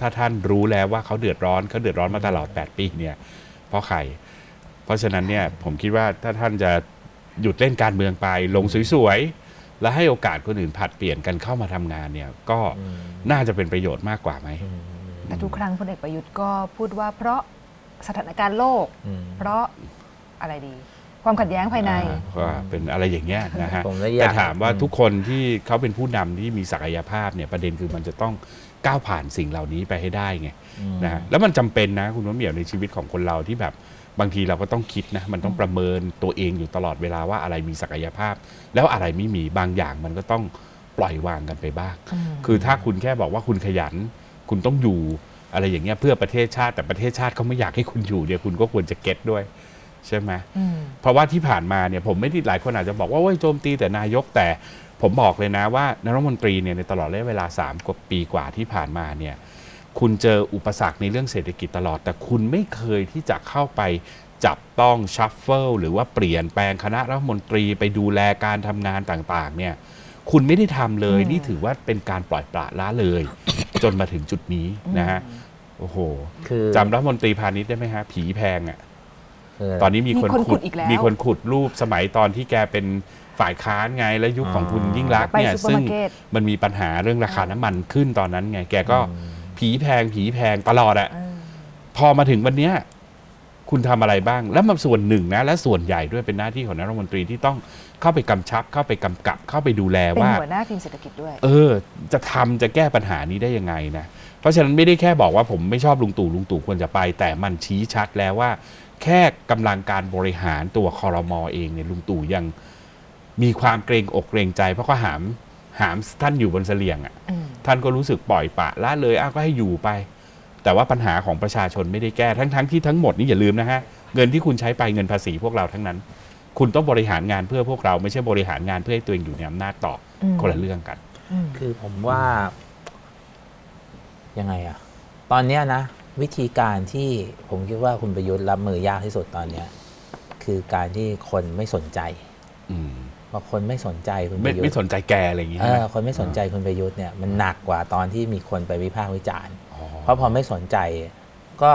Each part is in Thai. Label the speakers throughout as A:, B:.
A: ถ้าท่านรู้แล้วว่าเขาเดือดร้อนเขาเดือดร้อนมาตลอด 8 ปีเนี่ยเพราะใคร เพราะฉะนั้นเนี่ยผมคิดว่าถ้าท่านจะหยุดเล่นการเมืองไปลงสวยๆ และให้โอกาสคนอื่นผัดเปลี่ยนกันเข้ามาทำงานเนี่ยก็น่าจะเป็นประโยชน์มากกว่าไหม
B: แต่ทุกครั้งพลเอกประยุทธ์ก็พูดว่าเพราะสถานการณ์โลก เพราะอะไรดี ความขัดแย้งภายใน
A: อ่าว่าเป็นอะไรอย่างเงี้ยนะฮะ
C: ผมเลยอยาก
A: แต่ถามว่า
C: อืม
A: ทุกคนที่เขาเป็นผู้นำที่มีศักยภาพเนี่ยประเด็นคือมันจะต้องก้าวผ่านสิ่งเหล่านี้ไปให้ได้ไงนะฮะแล้วมันจำเป็นนะคุณว่าเหมียวในชีวิตของคนเราที่แบบบางทีเราก็ต้องคิดนะมันต้องประเมินตัวเองอยู่ตลอดเวลาว่าอะไรมีศักยภาพ แล้วอะไรไม่มีบางอย่างมันก็ต้องปล่อยวางกันไปบ้างคือถ้าคุณแค่บอกว่าคุณขยัน คุณต้องอยู่อะไรอย่างเงี้ยเพื่อประเทศชาติแต่ประเทศชาติเขาไม่อยากให้คุณอยู่เนี่ยคุณก็ควรจะเก็ตด้วย ใช่ไหม
B: อืม
A: เพราะว่าที่ผ่านมาเนี่ยผมไม่ได้หลายคนอาจจะบอกว่าโอ้ยโจมตีแต่นายกแต่ผมบอกเลยนะว่านายรัฐมนตรีเนี่ยในตลอดระยะเวลา3กว่าปีกว่าที่ผ่านมาเนี่ยคุณเจออุปสรรคในเรื่องเศรษฐกิจตลอด แต่คุณไม่เคยที่จะเข้าไปจับต้องชัฟเฟิลหรือว่าเปลี่ยนแปลงคณะรัฐมนตรีไปดูแลการทำงานต่างๆเนี่ยคุณไม่ได้ทำเลย
B: อืม
A: นี่ถือว่าเป็นการปล่อยปละละเลย จนมาถึงจุดนี้นะฮะโอ้โห
C: คือ
A: จำรัฐมนตรีพาณิชย์ได้ไหมฮะ ผีแพงอะ
C: คือ
A: ตอนนี้มีคน
B: มีคนขุ
A: ขุ
B: ด
A: ด
B: อีกแล้ว
A: มีคนขุดรูปสมัยตอนที่แกเป็นฝ่ายค้านไงและยุคของคุณยิ่งรักษณ์
B: ไป
A: เนี่ย
B: ซูเปอร์
A: ซึ่ง
B: มาร์เก็ต
A: มันมีปัญหาเรื่องราคาน้ำมันขึ้นตอนนั้นไง แกก็ผีแพงผีแพงตลอดอะ
B: เออ
A: พอมาถึงวันเนี้ยคุณทำอะไรบ้าง แล้วมันส่วนหนึ่งนะ และส่วนใหญ่ด้วยเป็นหน้าที่ของนายรัฐมนตรีที่ต้องเข้าไปกำชับ เข้าไปกำกับ เข้าไปดูแล
B: เป็น
A: ว่า
B: หัวหน้าทีมเศรษฐกิจด้วย
A: เออ จะทำจะแก้ปัญหานี้ได้ยังไงนะ เพราะฉะนั้นไม่ได้แค่บอกว่าผมไม่ชอบลุงตู่ลุงตู่ควรจะไป แต่มันชี้ชัดแล้วว่า แค่กำลังการบริหารตัวคอรมอเองเนี่ยลุงตู่ยังมีความเกรงอกเกรงใจ เพราะก็หามหามท่านอยู่บนเสลียงอะ่ะ
B: อืม
A: ท่านก็รู้สึกปล่อยปละละเลยอ้าวก็ให้อยู่ไป แต่ว่าปัญหาของประชาชนไม่ได้แก้ทั้งทั้งที่ทั้งหมดนี่อย่าลืมนะฮะเงินที่คุณใช้ไปเงินภาษีพวกเราทั้งนั้น คุณต้องบริหารงานเพื่อพวกเราไม่ใช่บริหารงานเพื่อให้ตัวเองอยู่ในอำนาจต่ออ
B: ม
A: คนละเรื่องกัน
B: อืม
C: คือผมว่ายังไงอะตอนเนี้ยนะ วิธีการที่ผมคิดว่าคุณประยุทธ์รับมือยากที่สุดตอนเนี้ยคือการที่คนไม่สนใจ
A: อืม
C: พอคนไม่สนใจคุณป
A: ไม่
C: ระยุท
A: ไม่
C: ธ์
A: สนใจแกอะไรอย่างงี้
C: เอ
A: ใช่ไหม
C: อคนไม่สนใจคุณประยุทธ์เนี่ยมันหนักกว่าตอนที่มีคนไปวิพากษ์วิจารณ์
A: อ๋อ
C: เพราะพอไม่สนใจก็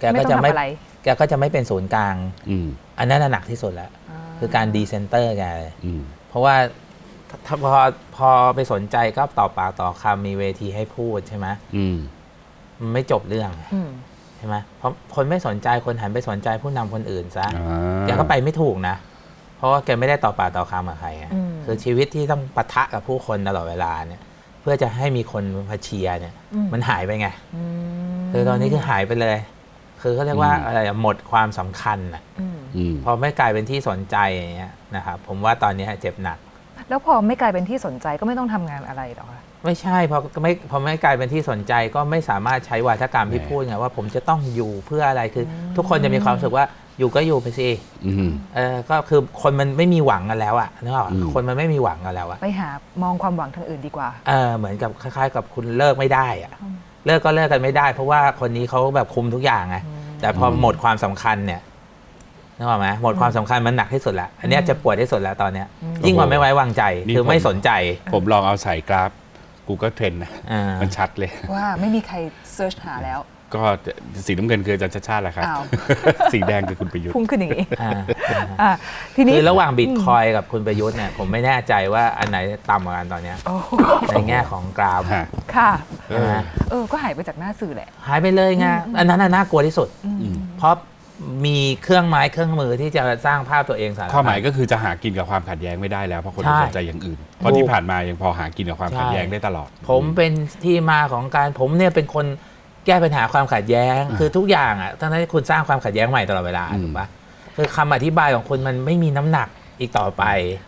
C: แก
B: ไม่
C: ก็
B: ต้อง
C: จะ
B: ทำ
C: ไม่
B: อะไร
C: แกก็จะไม่เป็นศูนย์กลาง
A: อืม
C: อันนั้นนะหนักที่สุดแล้ว คือการดีเซนเตอร์แกเลย
A: อืม
C: เพราะว่าถ้าถ้าพอพอไปสนใจก็ต่อปากต่อคำมีเวทีให้พูดใช่ไหม
A: อืม
C: มันไม่จบเรื่อง
B: อืม
C: ใช่ไหมเพราะคนไม่สนใจคนหันไปสนใจผู้นำคนอื่นซะ
A: อ่า
C: แกก็ไปไม่ถูกนะ เพราะว่าแกไม่ได้ต่อปากต่อคำกับใครอะ
B: อืม
C: คือชีวิตที่ต้องปะทะกับผู้คนตลอดเวลาเนี่ย เพื่อจะให้มีคนมาเชียร์เนี่ย
B: อืม
C: มันหายไปไง
B: อืม
C: คือตอนนี้คือหายไปเลย คือเขาเรียกว่าอะไรอะหมดความสำคัญอะ
B: อืม
A: อืม
C: พอไม่กลายเป็นที่สนใจอย่างเงี้ยนะครับผมว่าตอนนี้เจ็บหนัก
B: แล้วพอไม่กลายเป็นที่สนใจก็ไม่ต้องทำงานอะไรหรอกค่ะ
C: ไม่ใช่พอไม่พอไม่กลายเป็นที่สนใจก็ไม่สามารถใช้วาทกรรมที่
A: แหม
C: พูดไงว่าผมจะต้องอยู่เพื่ออะไรคือ ทุกคนจะมีความรู้สึกว่าอยู่ก็อยู่ไปสิ
A: อืม
C: เออก็คือคนมันไม่มีหวังกันแล้วอะนึกออกปะ
A: อืม
C: คนมันไม่มีหวังกันแล้วอะ
B: ไปหามองความหวังทางอื่นดีกว่า
C: เออเหมือนกับคล้ายๆ กับคุณเลิกไม่ได้อะเลิกก็เลิกกันไม่ได้ เพราะว่าคนนี้เขาแบบคุมทุกอย่างไงแต่พอหมดความสำคัญเนี่ยนึกออกไหมหมดความสำคัญมันหนักที่สุดแล้วอันเนี้ยจะปวดที่สุดแล้วตอนเนี้ยยิ่งกว่าไม่ไว้วางใจ
A: นี่
C: คือ
A: ผม
C: ไม่สนใจ
A: ผมลองเอาใส่กราฟ Google Trend นะ
C: อ่า
A: มันชัดเลย
B: ว่าไม่มีใครเซิร์ชหาแล้ว
A: ก็สีน้ำเงินคืออาจารย์ชาติชาติแหละครับ
B: อ้าว
A: สีแดงคือคุณประยุทธ์
B: พุ่งขึ้นอย่างนี้
C: อ่าอ่า
B: อะทีนี้
C: คือระหว่างบิตคอยกับคุณประยุทธ์เนี่ยผมไม่แน่ใจว่าอันไหนต่ำกว่ากันตอนเนี้ย
B: โอ้
C: ในแง่ของกราฟ
A: ฮะ
B: ค่ะ
A: เออ
B: เออ ก็หายไปจากหน้าสื่อแหละ
C: หายไปเลยไงอันนั้นน่ะน่ากลัวที่สุด
A: อืม
C: เพราะ มีเครื่องไม้เครื่องมือที่จะสร้างภาพตัวเองสารพัด
A: ความหมายก็คือจะหากินกับความขัดแย้งไม่ได้แล้วเพราะคน
C: ใช่
A: ไม่สนใจอย่างอื่น เพราะที่ผ่านมายังพอหากินกับความขัดแย้งได้ตลอด
C: ผมเป็นที่มาของการผมเนี่ยเป็นคนแก้ปัญหาความขัดแย้ง
A: อ่า
C: คือทุกอย่างอะทั้งที่คุณสร้างความขัดแย้งใหม่ตลอดเวลา
A: อืม
C: ถูกปะคือคำอธิบายของคุณมันไม่มีน้ำหนักอีกต่อไป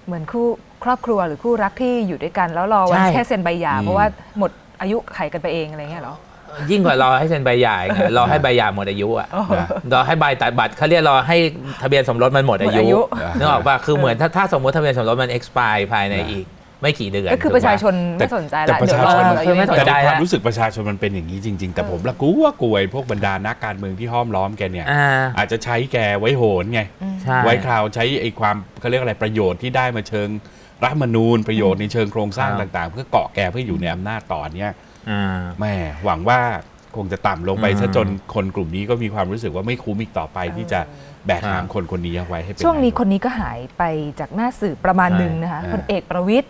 B: เหมือนคู่ครอบครัวหรือคู่รักที่อยู่ด้วยกันแล้วรอวัน
C: ใช่
B: แค่เซ็นใบหย่า
A: อืม
B: เพราะว่าหมดอายุไขกันไปเองอะไรเงี้ยเหรอ
C: ยิ่งกว่ารอให้เซ็นใบหย่าอีกอะรอให้ใบหย่าหมดอายุอะ
A: นะ
C: รอให้ใบตัดบัตรเขาเรียกรอให้ทะเบียนสมรสมันหมดอายุ
B: หมดอายุ
C: นึกออกปะคือเหมือนถ้าถ้าสมมติทะเบียนสมรสมัน expire ภายใน
A: นะ
C: อีก ไม่กี่เดือน
B: ก็คือ
C: ถู
B: ประชา
C: ป
B: ชนไม่สนใจ
A: แต่
B: ละ
A: ประ
B: เดี๋ยว
A: ชาร
B: อ
A: ชน
B: หมดอายุ
C: คือไม่
B: ไม่สน
C: ใจ
A: แต่ใน
B: ใจ
A: ความ
C: ละ
A: รู้สึกประชาชนมันเป็นอย่างนี้จริง ๆ แต่ผมละกลัวกลัวไอ้พวกบรรดานักการเมืองที่ห้อมล้อมแกเนี่ย
C: อ่า
A: อาจจะใช้แกไว้โหนไง
C: ใช่
A: ไว้คราวใช้ไอ้ความเขาเรียกอะไรประโยชน์ที่ได้มาเชิงรัฐธรรมนูญประโยชน์ในเชิงโครงสร้าง
C: อ่า
A: ต่าง ๆ เพื่อเกาะแกเพื่ออยู่ในอำนาจต่อเนี้ย
C: อ่า
A: แม่หวังว่าคงจะต่ำลงไป
C: อืม
A: ซะจนคนกลุ่มนี้ก็มีความรู้สึกว่าไม่คุ้มอีกต่อไปที่จะแบกหาม
C: ครับ
A: คนคนนี้เอาไว้ให้เป็น
B: ช่วงนี้า
A: ยก
B: คนนี้ก็หายไปจากหน้าสื่อประมาณ
C: ใช่
B: หนึ่งนะคะ
A: อ่า
B: พลเอกประวิตย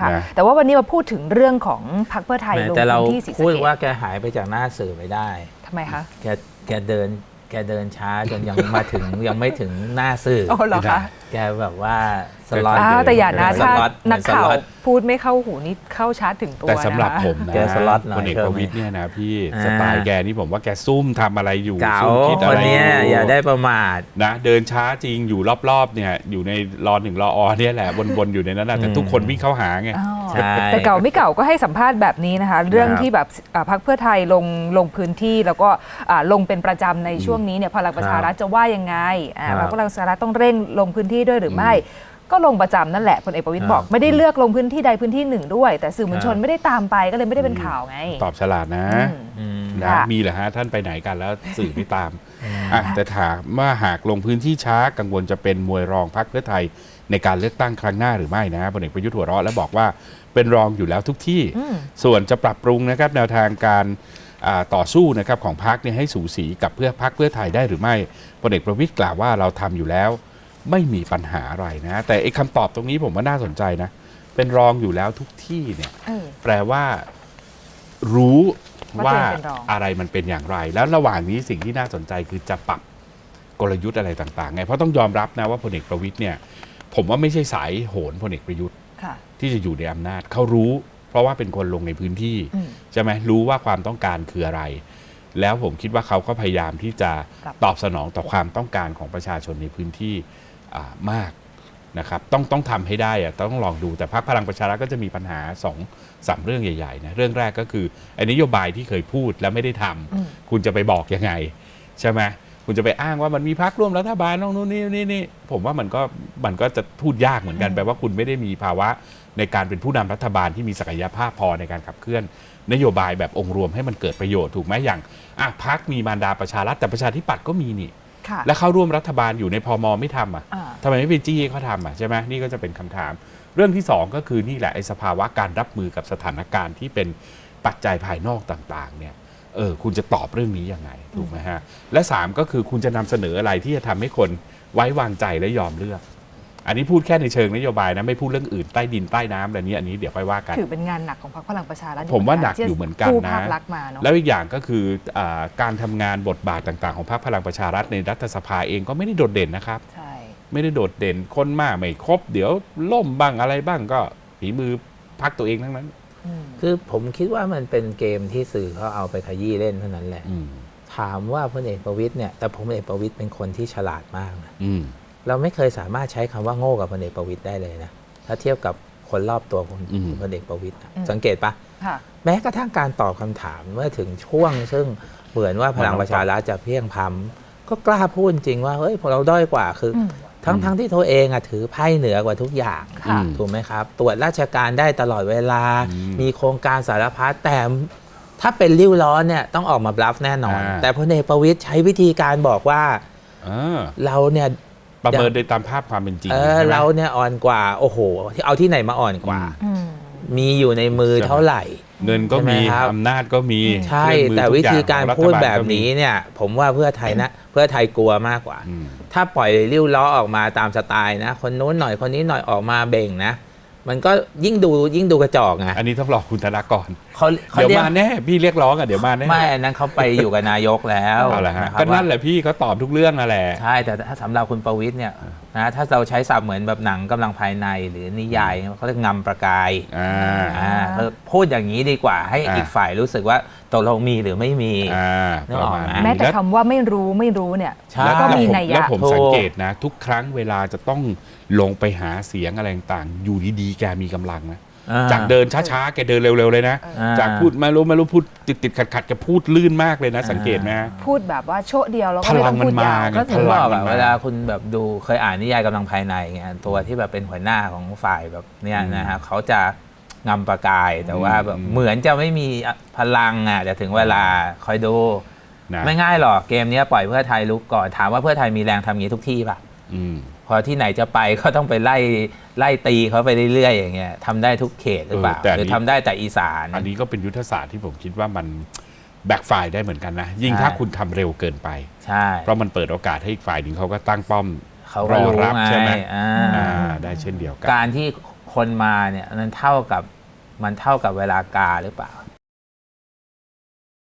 B: ค่ะ
A: นะ
B: แต่ว่าวันนี้มาพูดถึงเรื่องของพรรคเพื่อไทยลง
C: แต่เรา
B: พื้นที่ศรีสะ
C: พูด
B: เก
C: ว่า
B: ษ
C: แกหายไปจากหน้าสื่อไม่ได้
B: ทำไมคะ
C: แกแกเดินแกเดินช้าจนยังมาถึงยังไม่ถึงหน้าสื่อ
B: โอ้เหรอคะ
C: แกแบบว่าส ล็อต
B: อ้าวแต่อย่านะ
C: ส
B: ถ้า
C: ล็อต
B: นักข่าว
C: เหมือนสล็อต
B: พูดไม่เข้าหูนี่เข้าชาร์จถึงตัว
A: แต่สำหรับ
B: นะคะ
A: ผมนะ
C: แกสล็อตหน่อย
A: พลเอก
C: เพิ่ม
A: ประวิตยเนี่ยนะพี่
C: อ่า
A: สไตล์แกนี่ผมว่าแกซุ่มทำอะไรอยู่
C: เก๋า
A: ซุ่มคิด
C: ค
A: อะ
C: น
A: ไร
C: เนี้ยอย่าได้ประมาท
A: นะ เดินช้าจริงอยู่รอบๆเนี่ยอยู่ในรอหนึ่งรออเนี่ยแหละวนๆอยู่ในนั้นนะแต่
C: อืม
A: ทุกคนวิ่งเข้าหาไง
B: อ๋อ
C: ใช่
B: แต่เก่าไม่เก่าก็ให้สัมภาษณ์แบบนี้นะคะ เรื่อง
A: นะครับ
B: ที่แบบอ่าพรรคเพื่อไทยลงลงพื้นที่แล้วก็อ่าลงเป็นประจำในช่วงนี้เนี่ยพลังประชารัฐจะว่ายังไงอ่า
C: ครับ
B: พรรคพลังประชารัฐต้องเร่งลงพื้นที่ด้วยหรือไม่ ก็ลงประจำนั่นแหละพลเอกประวิตย
C: ครับ
B: บอกไม่ได้เลือกลงพื้นที่ใดพื้นที่หนึ่งด้วย แต่สื่อมวลชน
C: ครับ
B: ไม่ได้ตามไปก็เลยไม่ได้เป็นข่าวไง
A: ตอบฉลาดนะ
B: อืม
C: อืม
A: นะ
B: ค่ะ
A: มีเหรอฮะท่านไปไหนกันแล้วสื่อไม่ตามอะแต่ถามว่าหากลงพื้นที่ช้ากังวลจะเป็นมวยรองพักเพื่อไทย ในการเลือกตั้งครั้งหน้าหรือไม่นะพลเอกประยุทธ์หัวเราะและบอกว่าเป็นรองอยู่แล้วทุกที่
B: อืม
A: ส่วนจะปรับปรุงนะครับแนวทางการอ่าต่อสู้นะครับของพรรคเนี่ยให้สูสีกับเพื่อพรรคเพื่อไทยได้หรือไม่พลเอกประวิตยกล่าวว่าเราทำอยู่แล้ว ไม่มีปัญหาอะไรนะ แต่ไอ้คำตอบตรงนี้ผมว่าน่าสนใจนะ เป็นรองอยู่แล้วทุกที่เนี่ย
B: เออ
A: แปลว่า รู้
B: ว่า
A: ว่า
B: ตัวเองเป็นรอง
A: อะไรมันเป็นอย่างไร แล้วระหว่างนี้สิ่งที่น่าสนใจคือจะปรับกลยุทธ์อะไรต่างๆไงเพราะต้องยอมรับนะว่าพลเอกประวิตยเนี่ย ผมว่าไม่ใช่สายโหนพลเอกประยุทธ์
B: ค่ะ
A: ที่จะอยู่ในอำนาจเขารู้ เพราะว่าเป็นคนลงในพื้นที่
B: อืม
A: ใช่ไหมรู้ว่าความต้องการคืออะไร แล้วผมคิดว่าเขาก็พยายามที่จะ
B: ครับ
A: ตอบสนองต่อความต้องการของประชาชนในพื้นที่อ่า มากนะครับต้องต้องทำให้ได้อะต้องลองดูแต่พรรคพลังประชารัฐก็จะมีปัญหาสองสามเรื่องใหญ่ๆนะเรื่องแรกก็คือไอ้นโยบายที่เคยพูดแล้วไม่ได้ทำ
B: อืม
A: คุณจะไปบอกยังไง ใช่ไหมคุณจะไปอ้างว่ามันมีพักร่วมรัฐบาลน้องนู้นนี่นี่นี่ผมว่ามันก็มันก็จะพูดยากเหมือนกัน
B: อืม
A: แปลว่าคุณไม่ได้มีภาวะในการเป็นผู้นำรัฐบาลที่มีศักยภาพพอในการขับเคลื่อน นโยบายแบบองค์รวมให้มันเกิดประโยชน์ถูกไหมอย่างอะพักมีมารดาประชารัฐแต่ประชาธิปัตย์ก็มีนี่
B: ค่ะ
A: แล้วเข้าร่วมรัฐบาลอยู่ในพมไม่ทำอะ
B: อ่า
A: ทำไมไม่ไปจี้ให้เขาทำอะใช่ไหมนี่ก็จะเป็นคำถาม เรื่องที่สองก็คือนี่แหละไอ้สภาวะการรับมือกับสถานการณ์ที่เป็นปัจจัยภายนอกต่างๆเนี่ยเออคุณจะตอบเรื่องนี้ยังไงถูกไหมฮะและสามก็คือคุณจะนำเสนออะไรที่จะทำให้คนไว้วางใจและยอมเลือก อันนี้พูดแค่ในเชิงนโยบายนะไม่พูดเรื่องอื่นใต้ดินใต้น้ำอะไรนี้อันนี้เดี๋ยวค่อยว่ากัน
B: ถือเป็นงานหนักของพรรคพลังประชารัฐ
A: ผมว่าหนักอยู่เหมือนกัน
B: กู้
A: นะ
B: ภาพลักษณ์มาเนาะ
A: แล้วอีกอย่างก็คืออาการทำงานบทบาทต่างๆ ของพรรคพลังประชารัฐในรัฐสภาเองก็ไม่ได้โดดเด่นนะครับ
B: ใช่
A: ไม่ได้โดดเด่นคนมากไม่ครบ เดี๋ยวล่มบ้างอะไรบ้างก็ฝีมือพักตัวเองทั้งนั้น
B: อืม
C: คือผมคิดว่ามันเป็นเกมที่สื่อเขาเอาไปขยี้เล่นเท่านั้นแหละ
A: อืม
C: ถามว่าพลเอกประวิตยเนี่ยแต่ผมพลเอกประวิตยเป็นคนที่ฉลาดมากนะ
A: อืม
C: เราไม่เคยสามารถใช้คำว่าโง่กับพลเอกประวิตยได้เลยนะ ถ้าเทียบกับคนรอบตัวพล
A: อืม
C: พลเอกประวิตยนะ
B: อืม
C: สังเกตปะ
B: ค่ะ
C: แม้กระทั่งการตอบคำถามเมื่อถึงช่วง ซึ่งเหมือนว่าพลังประชารัฐจะเพียงพำก็กล้าพูดจริงว่าเฮ้ยพวกเราด้อยกว่าคืออ
B: ม
C: ทั้งทั้งที่ตัวเองอะถือไพ่เหนือกว่าทุกอย่าง
B: ค่ะ
A: อืม
C: ถูกไหมครับ ตรวจราชการได้ตลอดเวลา
A: อืม
C: มีโครงการสารพัดแต่ถ้าเป็นริ้วล้อเนี่ยต้องออกมาบลัฟแน่นอน
A: อ่า
C: แต่พลเอกประวิตยใช้วิธีการบอกว่า
A: เออ
C: เราเนี่ย
A: ประเมินโดยตามภาพความเป็นจริง
C: เออ
A: ใช่ไหม
C: เราเนี่ยอ่อนกว่า โอ้โห เอาที่ไหนมาอ่อนกว่า
A: อื
B: อืม
C: มีอยู่ในมือเท่าไหร่
A: เงินก็มี
C: ใช่ไหมครับ
A: อำนาจก็มี
C: ใช่
A: เคองมือ
C: แต่
A: ทุ
C: วิ
A: อย่ง
C: ธีการ
A: ของ
C: พูด
A: ฐล
C: แบบ
A: ก็มี
C: นี้เนี่ย ผมว่าเพื่อไทยนะ เพื่อไทยกลัวมากกว่า
A: อืม
C: ถ้าปล่อยริ้วล้อออกมาตามสไตล์นะ คนนู้นหน่อยคนนี้หน่อยออกมาเบ่งนะ มันก็ยิ่งดูยิ่งดูกระจอกไง
A: อันนี้ต้องรอคุณธนากร
C: เขาเขา
A: เดี๋ยว
C: เรียก
A: มาแน่พี่เรียกร้องอะเดี๋ยวมาแน่
C: ไม่อันนั้นเขาไปอยู่กับนายกแล้ว
A: เอาละฮะ
C: นะครับ
A: ก็นั่น
C: ว่า
A: แหละพี่เขาตอบทุกเรื่องนั่นแหละ
C: ใช่แต่ถ้าสำหรับคุณประวิทย์เนี่ย นะถ้าเราใช้ศัพท์เหมือนแบบหนังกำลังภายในหรือนิยายเขาเรียกงำประกาย
A: อ่า
C: อ่าก็พูดอย่างนี้ดีกว่าให้
A: อ่า
C: อีกฝ่ายรู้สึกว่าตกลงมีหรือไม่มี
A: อ่า
C: นึก
A: ป
C: อ
A: ระ
C: อก
A: มาณ
C: ไหม
A: นี้
B: แม้แต่
A: ล้ว
B: คำว่าไม่รู้ไม่รู้เนี่ย
C: ใช่
B: ก็มี
A: แล้ว
B: นัย
A: แล้ว
B: ยะ
A: ผม
C: ถูก
A: สังเกตนะ ทุกครั้งเวลาจะต้องลงไปหาเสียงอะไรต่างๆอยู่ดีๆแกมีกำลังนะ
C: อ่
A: จากเดินช้าๆ แกเดินเร็วๆ เลยนะ
C: อ่า
A: จากพูดไม่รู้ไม่รู้พูดติดติดขัดขัดๆแกพูดลื่นมากเลยนะ สังเกตไหมฮะ
B: พูดแบบว่าโชะเดียวแล้วก็ไม่ต้องพูดยาว
A: พลังมันมาไง
C: ก็ถึงบอก
A: พลั
C: อะ
A: งมันมา
C: เวลาคุณแบบดูเคยอ่านนิยายกำลังภายในไงตัวที่แบบเป็นหัวหน้าของฝ่ายแบบเนี้ยนะฮะเขาจะงำประกายแต่ว่าแบบ
A: อืม
C: เหมือนจะไม่มีพลังอะแต่ถึงเวลาคอยดู
A: นะ
C: ไม่ง่ายหรอกเกมเนี้ยปล่อยเพื่อไทยลุกก่อนถามว่าเพื่อไทยมีแรงทำอย่างนี้ทุกที่ป่ะ
A: อืม
C: พ อที่ไหนจะไปก็ต้องไปไล่ไล่ตีเขาไปเรื่อยๆอย่างเงี้ยทำได้ทุกเขตหรือเปล่า
A: เออแต่อัน
C: ห
A: นี้
C: รือทำได้แต่อีสาน
A: อันนี้ก็เป็นยุทธศาสตร์ที่ผมคิดว่ามันแบ็กไฟได้เหมือนกันนะ ยิ่ง
C: ใช่
A: ถ้าคุณทำเร็วเกินไป
C: ใช่
A: เพราะมันเปิดโอกาสให้อีกฝ่ายหนึ่งเขาก็ตั้งป้อม
C: เขาก็
A: รอ
C: รู้
A: รับ
C: ไง
A: ใช่ไหม
C: อ่า
A: อ่าได้เช่นเดียวกัน
C: การที่คนมาเนี่ยมันเท่ากับมันเท่ากับเวลากาหรือเปล่า